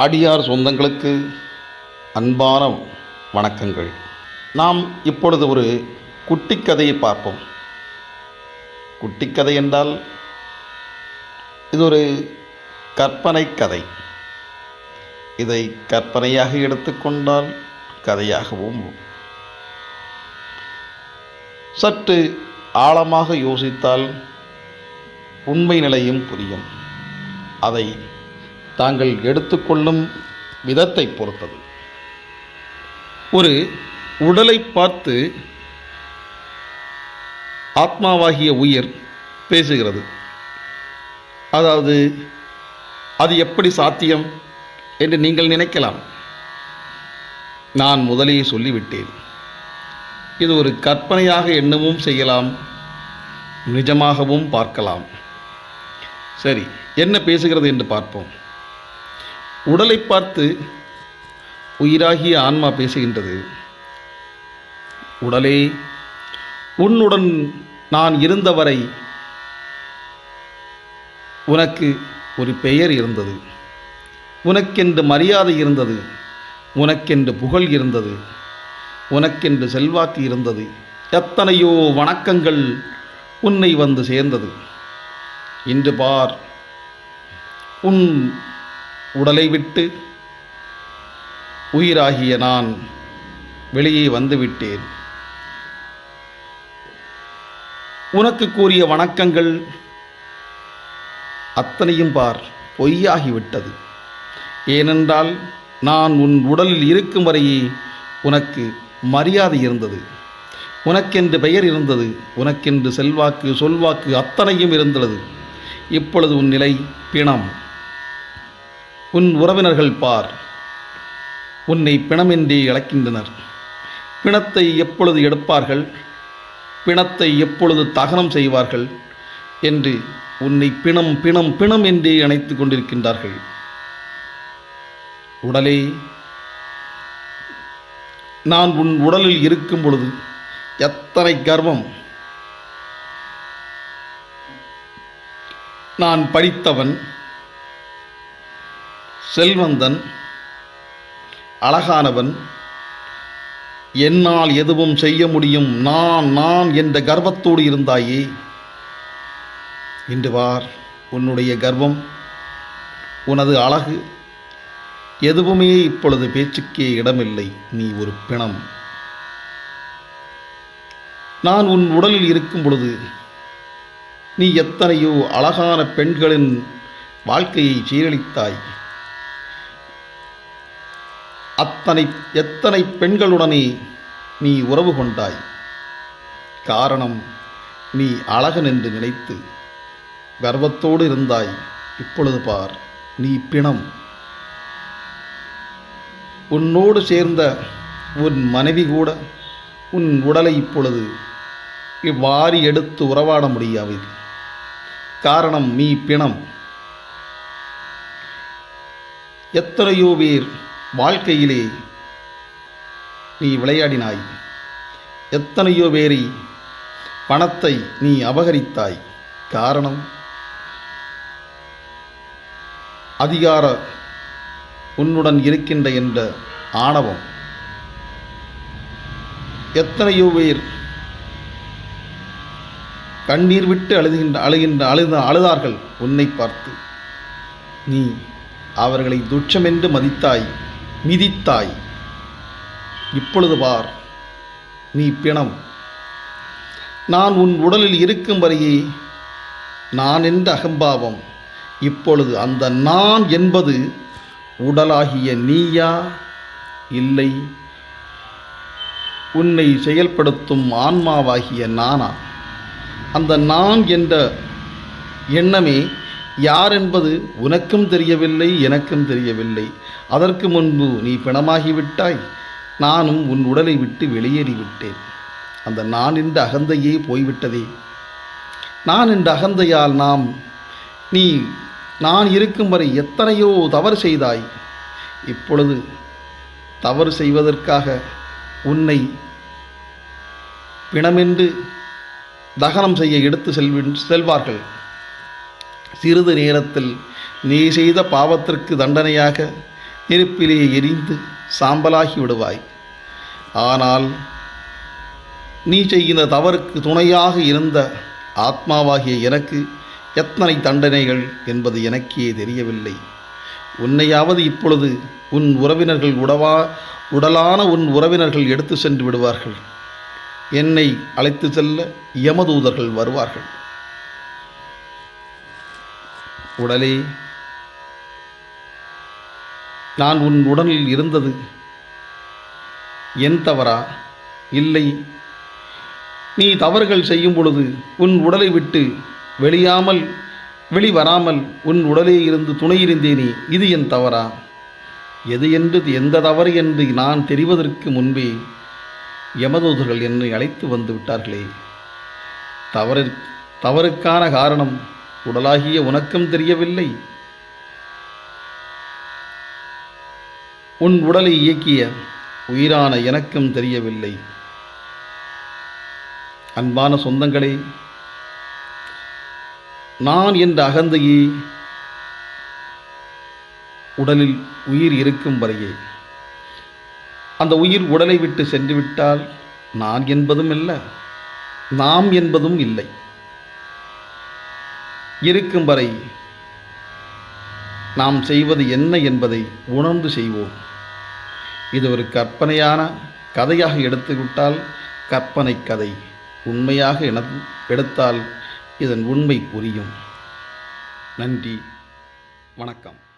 அடியார் சொந்தங்களுக்கு அன்பான வணக்கங்கள். நாம் இப்பொழுது ஒரு குட்டிக்கதையை பார்ப்போம். குட்டிக்கதை கதை என்றால் இது ஒரு கற்பனை கதை. இதை கற்பனையாக எடுத்துக்கொண்டால் கதையாகவும் சற்று ஆழமாக யோசித்தால் உண்மை நிலையும் புரியும். அதை தாங்கள் எடுத்துக்கொள்ளும் விதத்தை பொறுத்தது. ஒரு உடலை பார்த்து ஆத்மாவாகிய உயிர் பேசுகிறது. அதாவது அது எப்படி சாத்தியம் என்று நீங்கள் நினைக்கலாம். நான் முதலே சொல்லிவிட்டேன். இது ஒரு கற்பனையாக எண்ணவும் செய்யலாம் நிஜமாகவும் பார்க்கலாம். சரி என்ன பேசுகிறது என்று பார்ப்போம். உடலை பார்த்து உயிராகிய ஆன்மா பேசுகின்றது. உடலே உன்னுடன் நான் இருந்தவரை உனக்கு ஒரு பெயர் இருந்தது. உனக்கென்று மரியாதை இருந்தது. உனக்கென்று புகழ் இருந்தது. உனக்கென்று செல்வாக்கு இருந்தது. எத்தனையோ வணக்கங்கள் உன்னை வந்து சேர்ந்தது. இன்று பார் உன் உடலை விட்டு உயிராகிய நான் வெளியே வந்துவிட்டேன். உனக்கு கூறிய வணக்கங்கள் அத்தனையும் பார் பொய்யாகிவிட்டது. ஏனென்றால் நான் உன் உடலில் இருக்கும் வரையே உனக்கு மரியாதை இருந்தது. உனக்கென்று பெயர் இருந்தது உனக்கென்று செல்வாக்கு சொல்வாக்கு அத்தனையும் இருந்தது இப்பொழுது உன் நிலை பிணம். உன் உறவினர்கள் பார். உன்னை பிணமின்றி இழக்கின்றனர். பிணத்தை எப்பொழுது எடுப்பார்கள்? பிணத்தை எப்பொழுது தகனம் செய்வார்கள்? என்று உன்னை பிணம் பிணம் பிணம் என்றே அணைத்து கொண்டிருக்கின்றார்கள். உடலே நான் உன் உடலில் இருக்கும் பொழுது எத்தனை கர்வம். நான் படித்தவன் செல்வந்தன் அழகானவன் என்னால் எதுவும் செய்ய முடியும். நான் நான் என்ற கர்வத்தோடு இருந்தாயே. இன்று வார் உன்னுடைய கர்வம் உனது அழகு. எதுவுமே இப்பொழுது பேச்சுக்கே இடமில்லை நீ ஒரு பிணம். நான் உன் உடலில் இருக்கும் பொழுது நீ எத்தனையோ அழகான பெண்களின் வாழ்க்கையை சீரழித்தாய் அத்தனை எத்தனை பெண்களுடனே நீ உறவு கொண்டாய்? காரணம் நீ அழகன் என்று நினைத்து கர்வத்தோடு இருந்தாய். இப்பொழுது பார் நீ பிணம். உன்னோடு சேர்ந்த உன் மனைவி கூட உன் உடலை இப்பொழுது வாரி எடுத்து உறவாட முடியாது காரணம் நீ பிணம். எத்தனையோ பேர் வாழ்க்கையிலே நீ விளையாடினாய். எத்தனையோ பேரை பணத்தை நீ அபகரித்தாய். காரணம்? அதிகார உன்னுடன் இருக்கின்ற என்ற ஆணவம். எத்தனையோ பேர் கண்ணீர் விட்டு அழுகின்ற அழுகின்ற அழுத அழுதார்கள் உன்னை பார்த்து. நீ அவர்களை துச்சமென்று மதித்தாய். மிதித்தாய். இப்பொழுது பார் நீ பிணம். நான் உன் உடலில் இருக்கும் வரையே நான் என்ற அகம்பாவம். இப்பொழுது அந்த நான் என்பது உடலாகிய நீயா? இல்லை. உன்னை செயல்படுத்தும் ஆன்மாவாகிய நானா? அந்த நான் என்ற எண்ணமே யார் என்பது உனக்கும் தெரியவில்லை எனக்கும் தெரியவில்லை. அதற்கு முன்பு நீ பிணமாகிவிட்டாய் நானும் உன் உடலை விட்டு வெளியேறிவிட்டேன். அந்த நான் என்ற அகந்தையே போய்விட்டதே. நான் என்ற அகந்தையால் நாம் நீ நான் இருக்கும் வரை எத்தனையோ தவறு செய்தாய். இப்பொழுது தவறு செய்வதற்காக உன்னை பிணமென்று தகனம் செய்ய எடுத்து செல்வின் செல்வார்கள். சிறிது நேரத்தில் நீ செய்த பாவத்திற்கு தண்டனையாக நெருப்பிலே எரிந்து சாம்பலாகி விடுவாய். ஆனால் நீ செய்கிற தவறுக்கு துணையாக இருந்த ஆத்மாவாகிய எனக்கு எத்தனை தண்டனைகள் என்பது எனக்கே தெரியவில்லை. உன்னையாவது இப்பொழுது உன் உறவினர்கள் உடவா உடலான உன் உறவினர்கள் எடுத்து சென்று விடுவார்கள். என்னை அழைத்து செல்ல யமதூதர்கள் வருவார்கள். உடலே. நான் உன் உடலில் இருந்தது. என் தவறா? இல்லை. நீ தவறுகள் செய்யும் பொழுது உன் உடலை விட்டு வெளியாமல் வெளிவராமல் உன் உடலே இருந்து துணையிருந்தேனே இது என் தவறா? எது என்று எந்த தவறு என்று நான் தெரிவதற்கு முன்பே யமதூதர்கள் என்னை அழைத்து வந்து விட்டார்களே. தவறு தவறுக்கான காரணம் உடலாகிய உனக்கும் தெரியவில்லை. உன் உடலை இயக்கிய உயிரான எனக்கும் தெரியவில்லை. அன்பான சொந்தங்களே நான் என்ற அகந்தையே உடலில் உயிர் இருக்கும் வரையே. அந்த உயிர் உடலை விட்டு சென்றுவிட்டால் நான் என்பதும் இல்லை நாம் என்பதும் இல்லை. இருக்கும் வரை நாம் செய்வது என்ன என்பதை உணர்ந்து செய்வோம். இது ஒரு கற்பனையான கதையாக எடுத்துவிட்டால் கற்பனை கதை. உண்மையாக என எடுத்தால் இதன் உண்மை புரியும். நன்றி. வணக்கம்.